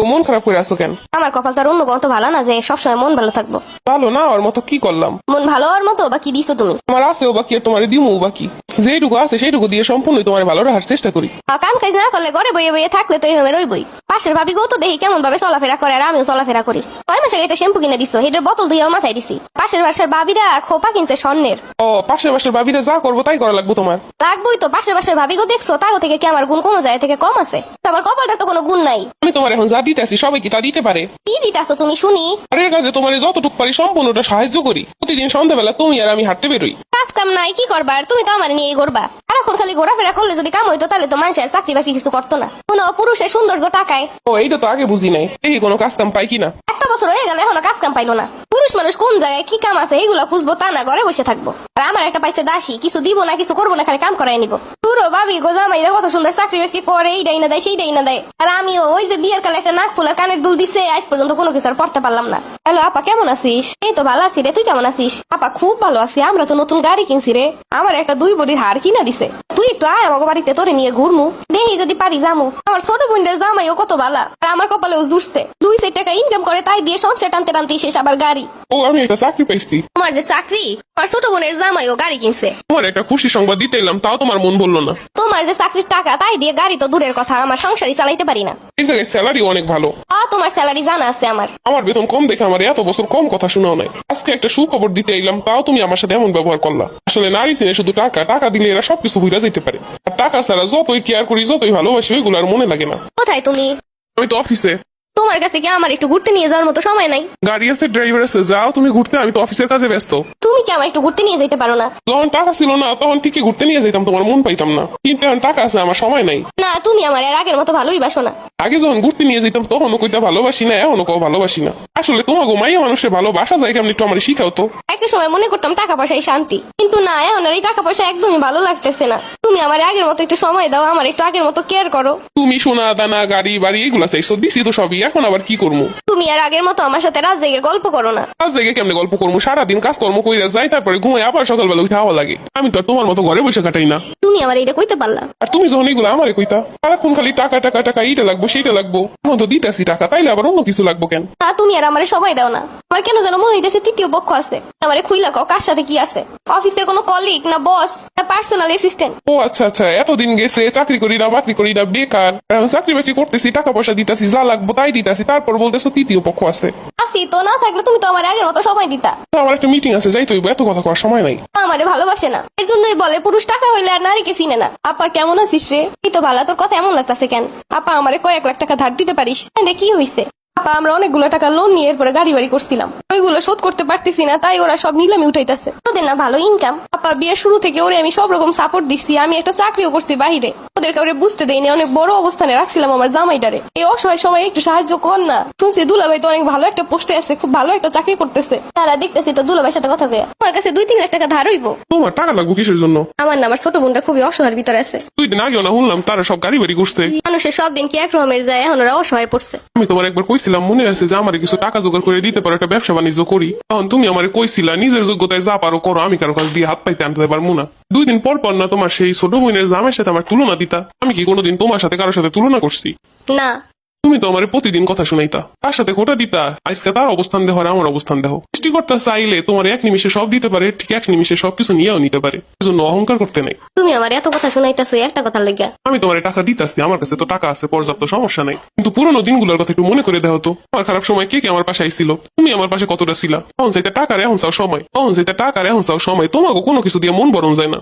ও মন খারাপ করে আসো কেন? আমার কপাল তার অন্য কত ভালো না যে সবসময় মন ভালো থাকব। ভালো না ওর মতো কি করলাম? মন ভালো হওয়ার মতো বাকি দিছো তুমি? আমার আছে ও বাকি আর তোমার দিমু বাকি যেটুকু আছে সেইটুকু দিয়ে সম্পূর্ণ তোমার ভালো রাখার চেষ্টা করি। কাম কাজ না করলে ঘরে বইয়ে বইয়ে থাকলে তো এইভাবে রইবই। পাশের ভাবি গো তো দেখি কেমন ভাবে চলাফেরা করে আর আমিও চলাফেরা করি। কয় মাসে আগে একটা শ্যাম্পু কিনে দিছো হেটার বোতল দিয়ে মাথায় দিছি। পাশের বাসার ভাবিরা খোপা কিনছে স্বর্ণের। ও পাশের পাশের ভাবিরা যা করব তাই করা লাগবো তোমার। লাগবই তো পাশের বাসার ভাবি গো দেখছ তাগো থেকে কি আমার গুণ কোনো জায়গা থেকে কম আছে? তো আমার কপালটা তো কোনো গুণ নাই। আমি তোমার এখন যা দিতেছি সবাই কি তা দিতে পারে? কি দিতাছো তুমি শুনি। আরের কাজে তোমার যতটুকু পারি সম্পূর্ণটা সাহায্য করি। প্রতিদিন সন্ধ্যাবেলা তুমি আর আমি হাঁটতে বেরোই। কাজ কাম নাই কি করবা? আর তুমি তো আমার নিয়ে ঘুরবা। আর এখন খালি ঘোরাফেরা করলে যদি কাম হইতো তাহলে তো মানুষের চাকরি বাকরি কিছু করতো না। কোনো পুরুষের সৌন্দর্য টাকায় ও এইটা তো আগে বুঝি নাই। এই কোনো কাজ কাম পাই কিনা। একটা বছর হয়ে গেল এখনও কাজ কাম পাইলো না। পুরুষ মানুষ কোন জায়গায় কি কাম আছে এইগুলা খুঁজবো তা না ঘরে বসে থাকব। আর আমার একটা পাইছে দাসী কিছু দিব না কিছু করব না খালি কাম করাই নিবো। পুরো ভাবি গো জামাইরা কত সুন্দর চাকরি বাকরি করে এইটাই না দেয় সেইটাই না দেয়। আর আমিও ওই যে বিয়ের কালে একটা নাক ফুলার কানের দুল দিছে আজ পর্যন্ত কোনো কিছু আর পড়তে পারলাম না। হ্যালো আপা কেমন আছিস? এই তো ভালো আছি রে তুই কেমন আছিস? আপা খুব ভালো আছি আমরা তো নতুন গাড়ি কিনছি রে। আমার একটা দুই বড়ির হার কিনা দিছে। তুই একটু আয় আমাকে বাড়িতে তোরে নিয়ে ঘুরমু। দেখি যদি পারি যামু। আমার ছোট বোনদের জামাইও কত ভালা আর আমার কপালেও দুসছে দুই চার টাকা ইনকাম করে তাই দিয়ে সংসার টানতে টানতে শেষ আবার গাড়ি। ও আমি একটা চাকরি পাইছি। তোমার যে চাকরি আমার ছোট বোনের জামাইও গাড়ি কিনছে। তোমার একটা খুশি সংবাদ দিতে এলাম তাও তোমার মন বলল না। তোমার যে চাকরির টাকা তাই দিয়ে গাড়ি তো দূরের কথা আমার সংসারই চালাইতে পারি না। এই জায়গায় স্যালারি অনেক ভালো। আ তোমার স্যালারি জানা আছে আমার। আমার বেতন কম দেখে আমার এত বছর কম কথা শোনাও নাই। আজকে একটা সুখবর দিতে এলাম তাও তুমি আমার সাথে এমন ব্যবহার করলা। আসলে নারী চিনে শুধু টাকা টাকা দিলে এরা সবকিছু ভুলে যেতে পারে। আর টাকা ছাড়া যতই কেয়ার করি যতই ভালোবাসি ওইগুলো আর মনে লাগে না। কোথায় তুমি? আমি তো অফিসে তোমার কাছে কি আমার একটু ঘুরতে নিয়ে যাওয়ার মতো সময় নাই? গাড়ি আছে ড্রাইভার আছে যাও তুমি ঘুরতে আমি তো অফিসের কাজে ব্যস্ত। কি আমার একটু ঘুরতে নিয়ে যেতে পারো না? যখন টাকা ছিল না তখন ঠিকই ঘুরতে নিয়ে যেতাম তোমার মন পাইতাম না। কিন্তু এখন টাকা আছে আমার সময় নাই। না তুমি আমার আর আগের মতো ভালোই বাসো না। আগে যখন ঘুরতে নিয়ে যেতাম তখনও কইতা ভালোবাসি না এখনও কেউ ভালোবাসি না। আসলে মাইয়া মানুষের ভালোবাসা যায় কেমন একটু আমার শিখাও তো। একটা সময় মনে করতাম টাকা পয়সাই শান্তি। কিন্তু না এখন আর এই টাকা পয়সা একদমই ভালো লাগতেছে না। তুমি আমার আগের মতো একটু সময় দাও আমার একটু আগের মতো কেয়ার করো। তুমি সোনা দানা গাড়ি বাড়ি এগুলা চাইছো দিছি তো সবই এখন আবার কি করব তুমি আর আগের মতো আমার সাথে রাত জেগে গল্প করো না। কাজ জায়গায় কেমনে গল্প করব সারাদিন কাজকর্ম কইরা যাই তারপরে ঘুমাই আবার সকালবেলা উঠে হাওয়া লাগে। আমি তো তোমার মতো ঘরে বসে কাটাই না। তুমি আমার এটা কইতে পারলা। আর তুমি যখন এগুলো আমারে কইতা সারাক্ষণ খালি টাকা টাকা টাকা এইটা লাগবো সেইটা লাগবো। এখন তো দিতেছি টাকা তাইলে আবার অন্য কিছু লাগবো কেন? না তুমি আর আমার সময় দাও না। আমার কেন যেন মনে হইতেছে তৃতীয় পক্ষ আছে। আমারে খুইলা কও কার সাথে কি আছে? অফিসের কোনো কলিগ না বস না পার্সোনাল অ্যাসিস্ট্যান্ট ও আচ্ছা আচ্ছা এতদিন গেছে চাকরি করি না বাকরি করি না বেকার। এখন চাকরি বাকরি করতেছি টাকা পয়সা দিতেছি যা লাগবো তাই দিতেছি তারপর বলতেছো তৃতীয় পক্ষ আছে। আসি তো না থাকলে তুমি তো আমার আগের মতো সময় দিতা। আমার একটা মিটিং আছে যাইতে হইব এত কথা করার সময় নাই। আমারে ভালোবাসে না। এর জন্যই বলে পুরুষ টাকা হইলে আর নারীকে চিনে না। আপা কেমন আছিস রে? এই তো ভালো তোর কথা এমন লাগতাছে কেন? আপা আমারে কয়েক লাখ টাকা ধার দিতে পারিস? এটা কি হইছে? আপা আমরা অনেকগুলো টাকা লোন নিয়ে এরপরে গাড়ি বাড়ি করছিলাম। ওইগুলো শোধ করতে পারতেছি না তাই ওরা সব নিলামে উঠাইতেছে। তোদের না ভালো ইনকাম আপা বিয়ের শুরু থেকে ওরে আমি সব রকম সাপোর্ট দিচ্ছি আমি একটা চাকরিও করছি বাহিরে। ওদের কাউরে বুঝতে দেয়নি অনেক বড় অবস্থানে রাখছিলাম আমার জামাইটারে। এই অসহায় সময় একটু সাহায্য কর না। শুনছি দুলাভাই তো অনেক ভালো একটা পোস্টে আছে খুব ভালো একটা চাকরি করতেছে। তারা দেখতেছি তো দুলাভাইয়ের সাথে কথা কয়ে আমার কাছে দুই তিন লাখ টাকা ধার হইব। তোমার টাকা লাগবো কিসের জন্য? আমার না আমার ছোট বোনটা খুবই অসহায়ের ভিতরে আছে। দুই দিন আগেও না শুনলাম তারা সব গাড়ি বাড়ি করছে মানুষের সব দিন কি এক রকমের যায় এখন ওরা অসহায় পড়ছে। আমি তোমার একবার কইছিলাম মনে আছে যে আমার কিছু টাকা জোগাড় করে দিতে পারো একটা ব্যবসা বাণিজ্য করি। তখন তুমি আমার কইছিলা নিজের যোগ্যতায় যা পারো করো আমি কারও কাছ দিয়ে হাত পাইতে আনতে পারব না। দুই দিন পর পর না তোমার সেই ছোট বোনের জামের সাথে আমার তুলনা দিতা। আমি কি কোনোদিন তোমার সাথে কারোর সাথে তুলনা করছি? না তুমি তো আমার প্রতিদিন কথা শুনাইতা। তার সাথে কোটা দিতা? আজকে তার অবস্থান দেহ আর আমার অবস্থান দেহ। সৃষ্টিকর্তা চাইলে তোমার এক নিমিষে সব দিতে পারে ঠিক এক নিমিষে সবকিছু নিয়েও নিতে পারে। এজন্য অহংকার করতে নেই। তুমি আমার এত কথা শুনাইতেছো একটা কথা লেগে আমি তোমার টাকা দিতেছি আমার কাছে তো টাকা আছে পর্যাপ্ত সমস্যা নাই। কিন্তু পুরোনো দিনগুলোর কথা একটু মনে করে দেও তো। আমার খারাপ সময় কে কে আমার পাশে আইছিল? তুমি আমার পাশে কতটা ছিলা? তখন যেটা টাকার এখন চাও সময়। তখন যেটা টাকার এখন চাও সময়। তোমাকে কোনো কিছু দিয়ে মন বরণ যায় না।